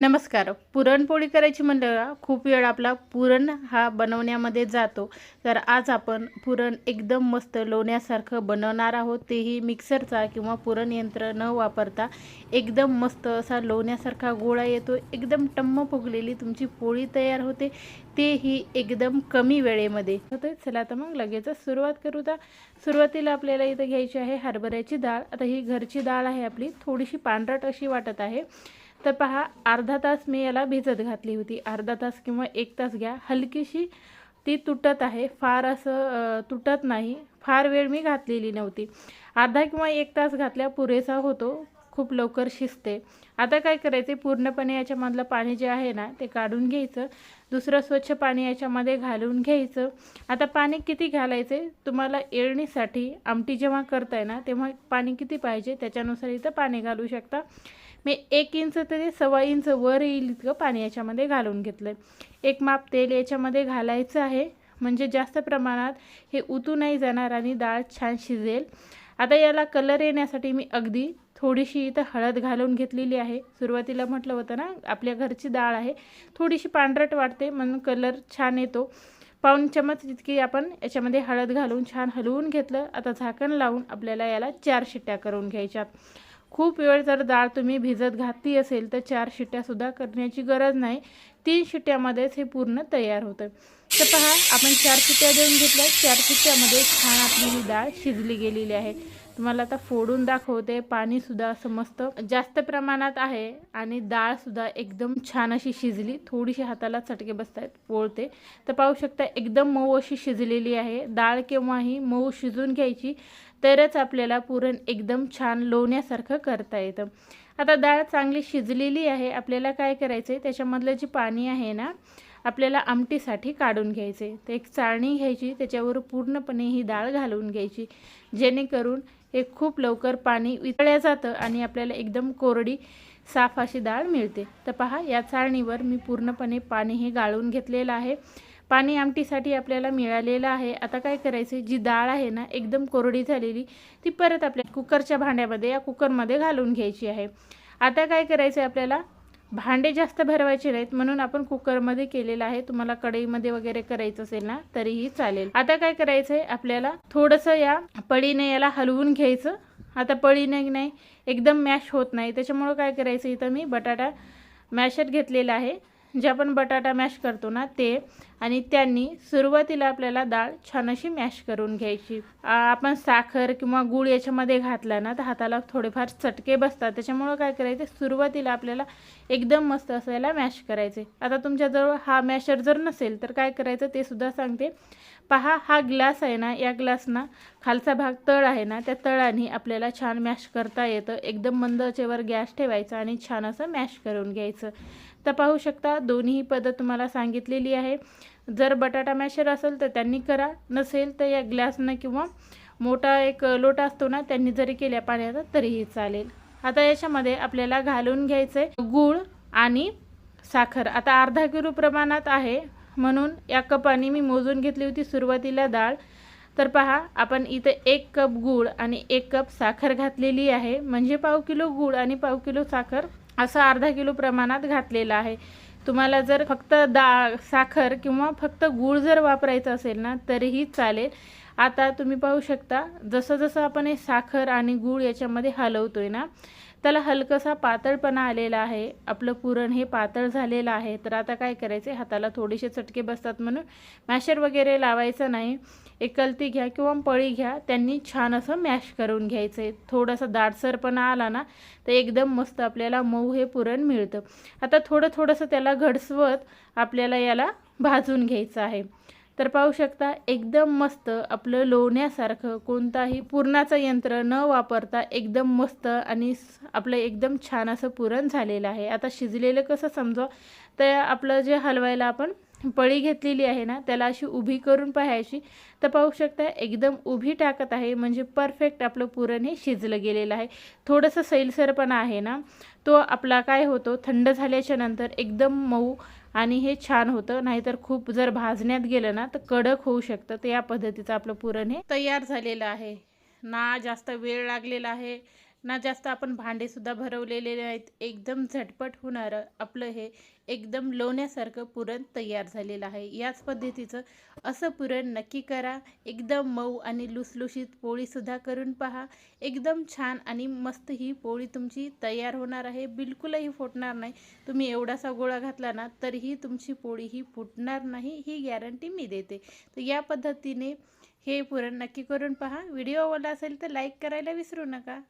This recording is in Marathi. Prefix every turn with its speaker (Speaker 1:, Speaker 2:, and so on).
Speaker 1: नमस्कार. पुरणपोळी करायची म्हणलं खूप वेळ आपला पुरण हा बनवण्यामध्ये जातो. तर आज आपण पुरण एकदम मस्त लोण्यासारखं बनवणार आहोत. तेही मिक्सरचा किंवा पुरण यंत्र न वापरता एकदम मस्त असा लोण्यासारखा गोळा येतो. एकदम टम्म फुगलेली तुमची पोळी तयार होते. तेही एकदम कमी वेळेमध्ये होते. चला आता मग लगेचच सुरुवात करू तर सुरुवातीला आपल्याला इथं घ्यायची आहे हरभऱ्याची डाळ. आता ही घरची डाळ आहे आपली. थोडीशी पांढरट अशी वाटत आहे. तर पहा अर्धा तास मी याला भिजत घातली होती. अर्धा तास किंवा एक तास घ्या. हलकीशी ती तुटत आहे. फार असं तुटत नाही. फार वेळ मी घातलेली नव्हती. अर्धा किंवा एक तास घातल्या पुरेसा होतो. खूप लवकर शिजते. आता काय करायचे? पूर्णपणे याच्यामधलं पाणी जे आहे ना ते काढून घ्यायचं. दुसरं स्वच्छ पाणी याच्यामध्ये घालून घ्यायचं. आता पाणी किती घालायचे? तुम्हाला येळणीसाठी आमटी जेव्हा करताय ना तेव्हा पाणी किती पाहिजे? त्याच्यानुसार इथं पाणी घालू शकता. मी एक इंच तरी सव्वा इंच वर येईल इतकं पाणी याच्यामध्ये घालून घेतलं एक माप तेल याच्यामध्ये घालायचं आहे. म्हणजे जास्त प्रमाणात हे उतू नाही जाणार आणि डाळ छान शिजेल. आता याला कलर येण्यासाठी मी अगदी थोडीशी इथं हळद घालून घेतलेली आहे. सुरुवातीला म्हटलं होतं ना आपल्या घरची डाळ आहे. थोडीशी पांढरट वाटते म्हणून कलर छान येतो. पाऊण चमच इतकी आपण याच्यामध्ये हळद घालून छान हलवून घेतलं. आता झाकण लावून आपल्याला याला चार शिट्ट्या करून घ्यायच्यात. खूप वेळ जर डाळ तुम्ही भिजत घातली असेल तर चार शिट्ट्यासुद्धा करण्याची गरज नाही. तीन शिट्ट्यामध्येच हे पूर्ण तयार होतं. तर पहा आपण चार शिट्ट्या देऊन घेतल्या. चार शिट्ट्यामध्ये छान आपली ही डाळ शिजली गेलेली आहे. तुम्हाला आता फोडून दाखवते. पाणीसुद्धा असं मस्त जास्त प्रमाणात आहे आणि डाळसुद्धा एकदम छान अशी शिजली. थोडीशी हाताला चटके बसतायत पोळते. तर पाहू शकता एकदम मऊ अशी शिजलेली आहे. डाळ केव्हाही मऊ शिजून घ्यायची तरच आपल्याला पुरण एकदम छान लोण्यासारखं करता येतं. आता डाळ चांगली शिजलेली आहे. आपल्याला काय करायचं आहे त्याच्यामधलं जे पाणी आहे ना आपल्याला आमटीसाठी काढून घ्यायचे तर एक चाळणी घ्यायची त्याच्यावर पूर्णपणे ही डाळ घालून घ्यायची. जेणेकरून हे खूप लवकर पाणी वितळल्या जातं आणि आपल्याला एकदम कोरडी साफ अशी डाळ मिळते. तर पहा या चाळणीवर मी पूर्णपणे पाणी हे गाळून घेतलेलं आहे. पाणी आमटीसाठी आपल्याला मिळालेलं आहे. आता काय करायचं जी डाळ आहे ना एकदम कोरडी झालेली ती परत आपल्या कुकरच्या भांड्यामध्ये या कुकरमध्ये घालून घ्यायची आहे. आता काय करायचं आहे आपल्याला भांडे जास्त भरवायचे नाहीत म्हणून आपण कुकरमध्ये केलेलं आहे. तुम्हाला कढईमध्ये वगैरे करायचं असेल ना तरीही चालेल. आता काय करायचं आहे आपल्याला थोडंसं या पळीने याला हलवून घ्यायचं. आता पळीने नाही एकदम मॅश होत नाही. त्याच्यामुळं काय करायचं इथं मी बटाटा मॅशत घेतलेला आहे. जे आपण बटाटा मॅश करतो ना ते आणि त्यांनी सुरुवातीला आपल्याला डाळ छान अशी मॅश करून घ्यायची. आपण साखर किंवा गूळ याच्यामध्ये घातला ना तर हाताला थोडेफार चटके बसतात. त्याच्यामुळं काय करायचं सुरुवातीला आपल्याला एकदम मस्त असायला मॅश करायचे. आता तुमच्याजवळ हा मॅशर जर नसेल तर काय करायचं ते सुद्धा सांगते. पहा हा ग्लास आहे ना या ग्लासना खालचा भाग तळ आहे ना त्या तळाने आपल्याला छान मॅश करता येतं. एकदम मंदचेवर गॅस ठेवायचा आणि छान असं मॅश करून घ्यायचं. तर पाहू शकता दोन्ही पद्धत तुम्हाला सांगितलेली आहे. जर बटाटा मॅशर असेल तर त्यांनी करा नसेल तर या ग्लासनं किंवा मोठा एक लोटा असतो ना त्यांनी जरी केल्या पाण्याचा तरीही चालेल. आता याच्यामध्ये आपल्याला घालून घ्यायचं आहे गूळ आणि साखर. आता अर्धा किलो प्रमाणात आहे. म्हणून या कपाने मी मोजून घेतली होती सुरुवातीला डाळ. तर पहा आपण इथं एक कप गूळ आणि एक कप साखर घातलेली आहे. म्हणजे पाव किलो गूळ आणि पाव किलो साखर असं अर्धा किलो प्रमाणात घातलेलं आहे. तुम्हाला जर फक्त डाळ साखर किंवा फक्त गूळ जर वापरायचं असेल ना तरीही चालेल. आता तुम्ही पाहू शकता जसं जसं आपण हे साखर आणि गूळ याच्यामध्ये हलवतोय ना त्याला हलकसा पातळपणा आलेला आहे. आपलं पुरण हे पातळ झालेलं आहे. तर आता काय करायचे हाताला थोडेसे चटके बसतात म्हणून मॅशर वगैरे लावायचं नाही. एकलती घ्या किंवा पळी घ्या त्यांनी छान असं मॅश करून घ्यायचं आहे. थोडासा दाटसरपणा आला ना तर एकदम मस्त आपल्याला मऊ हे पुरण मिळतं. आता थोडं थोडंसं त्याला घडसवत आपल्याला याला भाजून घ्यायचं आहे. तर पाहू शकता एकदम मस्त आपलं लोण्यासारखं कोणताही पुरणाचं यंत्र न वापरता एकदम मस्त आणि आपलं एकदम छान असं पुरण झालेलं आहे. आता शिजलेलं कसं समजा तर आपलं जे हलवायला आपण पळी घेतलेली आहे ना त्याला अशी उभी करून पाहायची. तर पाहू शकता एकदम उभी टाकत आहे म्हणजे परफेक्ट आपलं पुरण हे शिजलं गेलेलं आहे. थोडंसं सैलसरपणा आहे ना तो आपला काय होतो थंड झाल्याच्यानंतर एकदम मऊ आणि हे छान होतं. नाहीतर खूप जर भाजण्यात गेलं ना तर कडक होऊ शकतं. तर या पद्धतीचं आपलं पुरण हे तयार झालेलं आहे. ना जास्त वेळ लागलेला आहे ना जास्त आपण भांडेसुद्धा भरवलेले नाहीत. एकदम झटपट होणारं आपलं हे एकदम लोण्यासारखं पुरण तयार झालेलं आहे. याच पद्धतीचं असं पुरण नक्की करा. एकदम मऊ आणि लुसलुशीत पोळीसुद्धा करून पहा. एकदम छान आणि मस्त ही पोळी तुमची तयार होणार आहे. बिलकुलही फुटणार नाही. तुम्ही एवढासा गोळा घातला ना तरीही तुमची पोळी ही फुटणार नाही ही गॅरंटी मी देते. तर या पद्धतीने हे पुरण नक्की करून पहा. व्हिडिओ आवडला असेल तर लाईक करायला विसरू नका.